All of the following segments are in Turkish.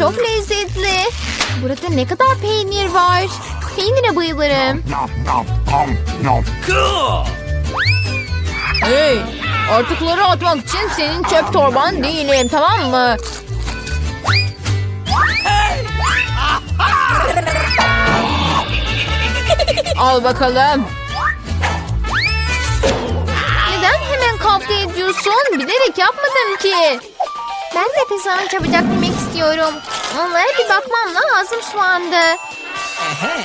çok lezzetli. Burada ne kadar peynir var. Peynire bayılırım. Hey, artıkları atmak için senin çöp torban değilim tamam mı? Al bakalım. Neden hemen kavga ediyorsun? Bilerek yapmadım ki. Ben de pizzanı çabucak yemek istiyorum. Onlara bir bakmam lazım şu anda.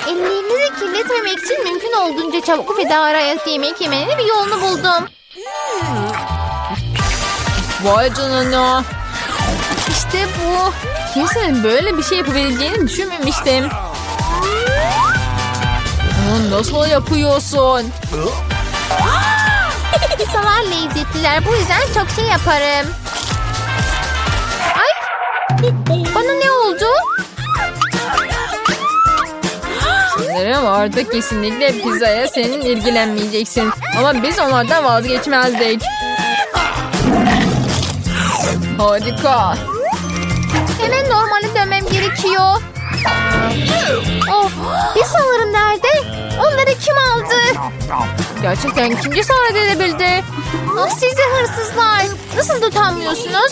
Ellerinizi kirletmemek için mümkün olduğunca çabuk ve daha arayaklı yemek yemenin bir yolunu buldum. Vay canına. İşte bu. Kimsenin böyle bir şey yapabileceğini düşünmemiştim. Bunu nasıl yapıyorsun? Pizzalar lezzetliler. Bu yüzden çok şey yaparım. Bana ne oldu? Sanırım artık kesinlikle pizzaya senin ilgilenmeyeceksin. Ama biz onlardan vazgeçmezdik. Harika. Hemen normale dönmem gerekiyor. Of, pizzalarım nerede? Onları kim aldı? Gerçekten kim cesaret edebildi? Ah sizi hırsızlar. Nasıl utanmıyorsunuz?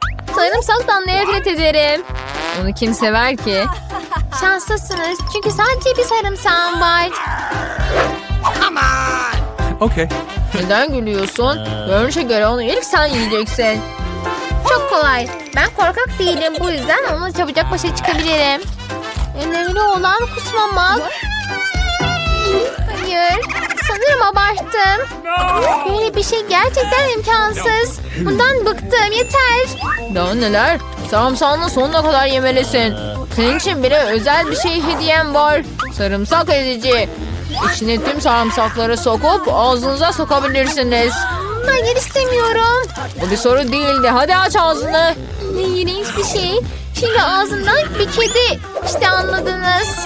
Sarımsaktan nefret ederim. Onu kim sever ki? Şanslısınız çünkü sadece bir sarımsağım var. Okay. Neden gülüyorsun? Görünüşe göre onu ilk sen yiyeceksin. Çok kolay. Ben korkak değilim bu yüzden onunla çabucak başa çıkabilirim. Önemli olan kusmamak. Hayır. Sanırım abarttım. Böyle bir şey gerçekten imkansız. Bundan bıktım yeter. Daha neler? Sarımsağını sonuna kadar yemelisin. Senin için bile özel bir şey hediyem var. Sarımsak ezici. İçine tüm sarımsakları sokup ağzınıza sokabilirsiniz. Hayır istemiyorum. Bu bir soru değildi. Hadi aç ağzını. Ne iğrenç bir şey. Şimdi ağzımdan bir kedi. İşte anladınız.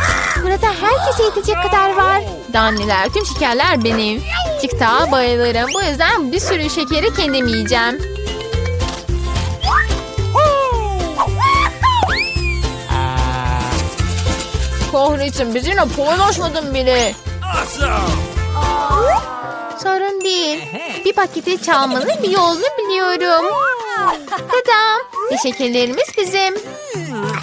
Burada herkese yetecek kadar var. Danneler, tüm şekerler benim. TikTok'a bayılırım. Bu yüzden bir sürü şekeri kendim yiyeceğim. Kahretsin bizimle paylaşmadın bile. Sorun değil. Bir paketi çalmanın bir yolunu biliyorum. Tadam. Ve şekerlerimiz bizim.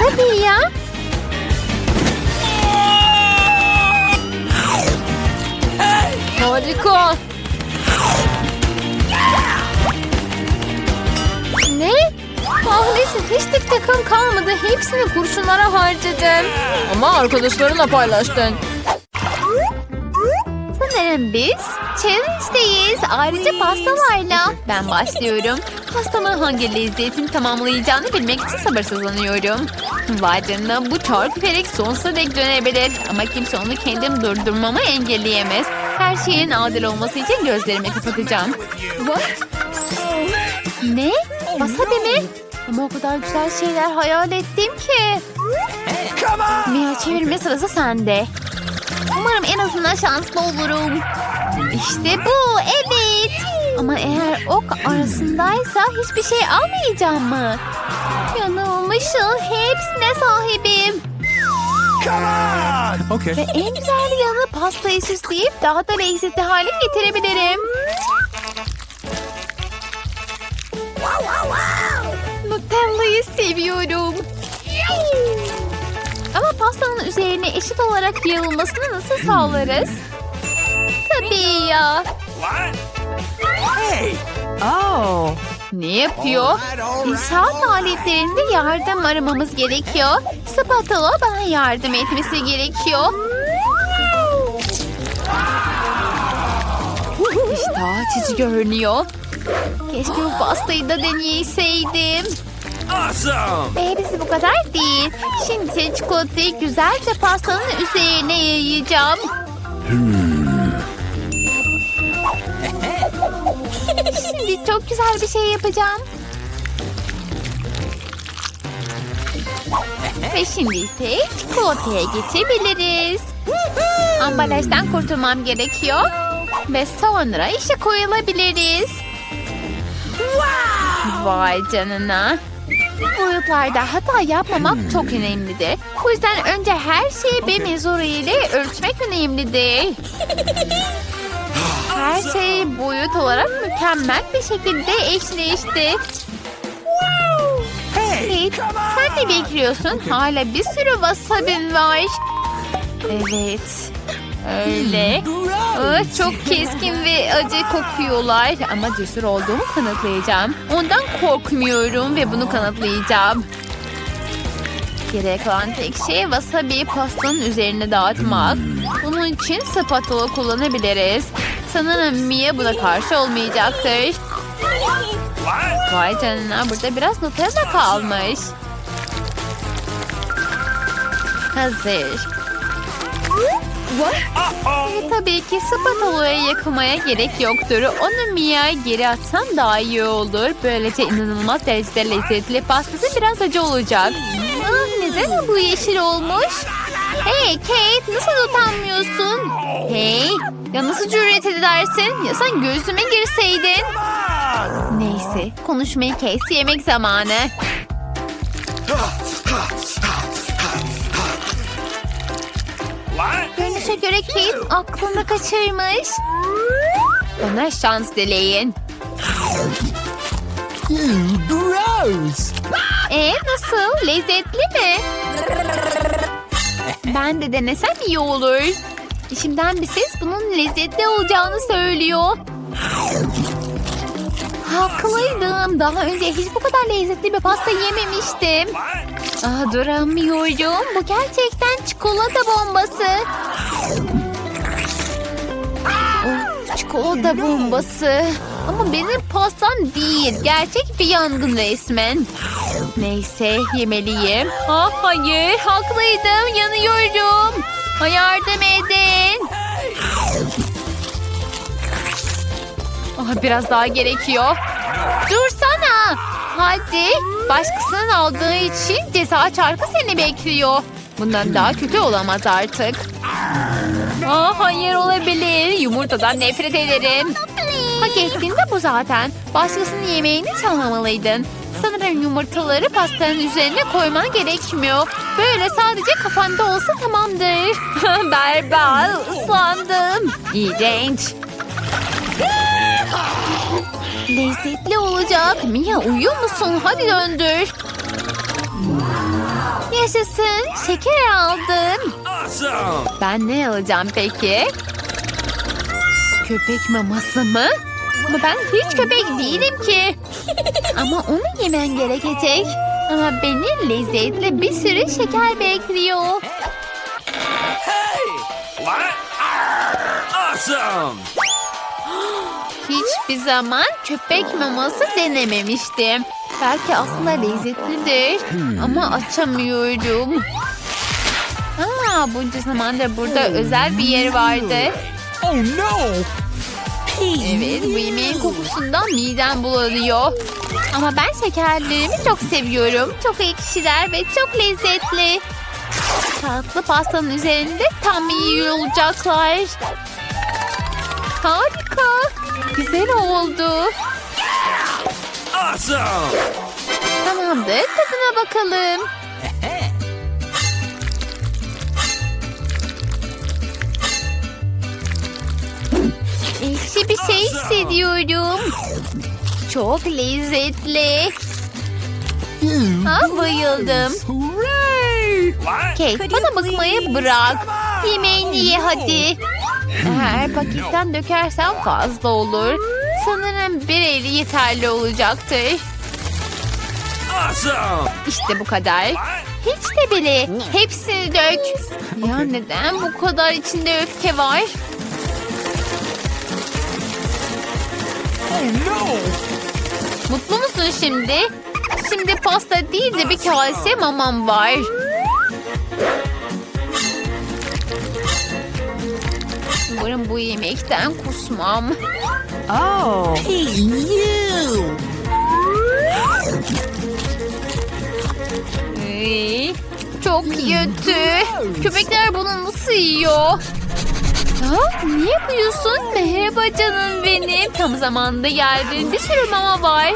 Tabii ya. Harika. Ne? Kahretsin hiç tek takım kalmadı. Hepsini kurşunlara harcadım. Ama arkadaşlarınla paylaştın. Sanırım biz challenge'deyiz. Ayrıca pastalarla. Ben başlıyorum. Pastamı hangi lezzetin tamamlayacağını bilmek için sabırsızlanıyorum. Vay canına bu çarkı felek sonsuza dek dönebilir. Ama kimse onu kendim durdurmamı engelleyemez. Her şeyin adil olması için gözlerimi kapatacağım. What? Ne? Wasabi mi? Ama o kadar güzel şeyler hayal ettim ki. Mia çevirme sırası sende. Umarım en azından şanslı olurum. İşte bu, evet. Ama eğer ok arasındaysa hiçbir şey almayacağım mı? Yanılmışım, hepsine sahibim. Okay. Ve en güzel yanı pastayı süsleyip daha da lezzetli hale getirebilirim. Nutella'yı seviyorum. Ama pastanın üzerine eşit olarak yayılmasını nasıl sağlarız? Tabii ya. What? Hey! Oh, Ne yapıyor? İnşaat aletlerinde yardım aramamız gerekiyor. Spatula bana yardım etmesi gerekiyor. İştah açıcı görünüyor. Keşke bu pastayı da deneyseydim. Awesome! Hepsi bu kadar değil. Şimdi çikolatayı güzelce pastanın üzerine yayacağım. çok güzel bir şey yapacağım. Ve şimdi ise çikolataya geçebiliriz. Ambalajdan kurtulmam gerekiyor. Ve sonra işe koyulabiliriz. Vay canına. boyutlar Boyutlarda hata yapmamak hmm. çok önemlidir. Bu yüzden önce her şeyi bir mezura ile ölçmek önemlidir. Her şey boyut olarak mükemmel bir şekilde eşleşti. Hey, sen ne bekliyorsun? Hala bir sürü wasabin var. Evet. Öyle. Aa, çok keskin ve acı kokuyorlar. Ama cesur olduğumu kanıtlayacağım. Ondan korkmuyorum ve bunu kanıtlayacağım. Gerek olan tek şey wasabi pastanın üzerine dağıtmak. Bunun için spatula kullanabiliriz. Sanırım Mia buna karşı olmayacaktır. Vay canına burada biraz Nutella kalmış. Hazır. Ve tabii ki spatula'ya yakmaya gerek yoktur. Onu Mia'ya geri atsam daha iyi olur. Böylece inanılmaz derecede lezzetli pastası biraz acı olacak. Ah, neden bu yeşil olmuş? Hey Kate nasıl utanmıyorsun? Hey ya nasıl cüret edersin? Ya sen gözüme girseydin. Neyse konuşmayı kes yemek zamanı. Görünüşe göre Kate aklını kaçırmış. Bana şans dileyin. Gross! E nasıl? Lezzetli mi? Ben de denesem iyi olur. İçimden bir ses bunun lezzetli olacağını söylüyor. Haklıydım. Daha önce hiç bu kadar lezzetli bir pasta yememiştim. Ah duramıyorum. Bu gerçekten çikolata bombası. Oh, çikolata bombası. Ama benim pastam değil. Gerçek bir yangın resmen. Neyse yemeliyim. Ah hayır haklıydım yanıyorum. Yardım edin. Ah, biraz daha gerekiyor. Dursana. Hadi. Başkasının aldığı için ceza çarkı seni bekliyor. Bundan daha kötü olamaz artık. Aa, hayır olabilir. Yumurtadan nefret ederim. Hak ettiğin de bu zaten. Başkasının yemeğini çalmamalıydın. Sanırım yumurtaları pastanın üzerine koyman gerekmiyor. Böyle sadece kafanda olsa tamamdır. Berbat, ıslandım. İğrenç. Lezzetli olacak. Mia uyuyor musun? Hadi döndür. Yaşasın. Şeker aldım. Ben ne alacağım peki? Köpek maması mı? Ama ben hiç köpek değilim ki. Ama onu yemen gerekecek. Ama beni lezzetli bir sürü şeker bekliyor. Hey. What? Awesome. Hiçbir zaman köpek maması denememiştim. Belki aslında lezzetlidir. Ama açamıyorum. Aa, bunca zamandır burada özel bir yer vardı. Oh no! Evet, bu yemeğin kokusundan midem bulanıyor. Ama ben şekerlerimi çok seviyorum. Çok ekşiler ve çok lezzetli. Tatlı pastanın üzerinde tam iyi olacaklar. Harika. Güzel oldu. Awesome. Tamamdır, tadına bakalım. Bir şey hissediyorum. Çok lezzetli. Ha, bayıldım. Kate bana bakmayı bırak. Yemeğini ye hadi. Eğer paketten dökersen fazla olur. Sanırım bir eli yeterli olacaktır. İşte bu kadar. Hiç de bile. Hepsini dök. Ya neden bu kadar içinde öfke var? No! Mutlu musun şimdi? Şimdi pasta değil de bir kase mamam var. Umarım bu yemekten kusmam. Oh! Hey, you! Ee, çok kötü. Köpekler bunu nasıl yiyor? Ha, niye yapıyorsun? Merhaba canım benim. Tam zamanında geldin. Bir sürü mama var.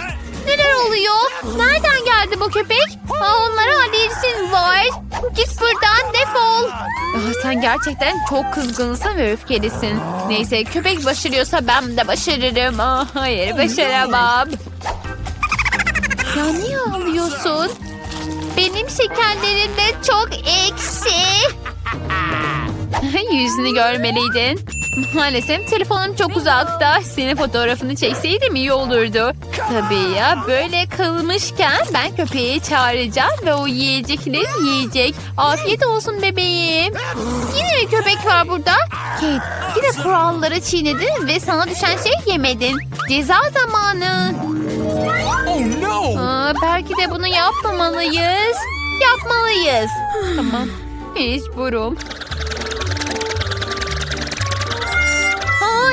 Neler oluyor? Nereden geldi bu köpek? Aa, onlara alerjin var. Git buradan defol. Aa, sen gerçekten çok kızgınsın ve öfkelisin. Neyse köpek başarıyorsa ben de başarırım. Aa, hayır başaramam. Ya niye ağlıyorsun? Benim şekerlerim de çok ekşi. Yüzünü görmeliydin. Maalesef telefonum çok uzakta. Senin fotoğrafını çekseydim iyi olurdu. Tabii ya böyle kalmışken ben köpeği çağıracağım ve o yiyecekleri yiyecek. Afiyet olsun bebeğim. Yine bir köpek var burada. Kate de kuralları çiğnedin ve sana düşen şey yemedin. Ceza zamanı. Oh no! Aa, belki de bunu yapmamalıyız. Yapmalıyız. tamam. Mecburum.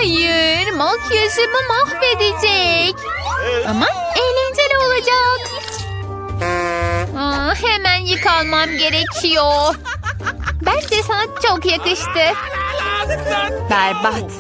Hayır, makyajımı mahvedecek. Ama eğlenceli olacak. Aa, hemen yıkanmam gerekiyor. Bence sana çok yakıştı. Berbat.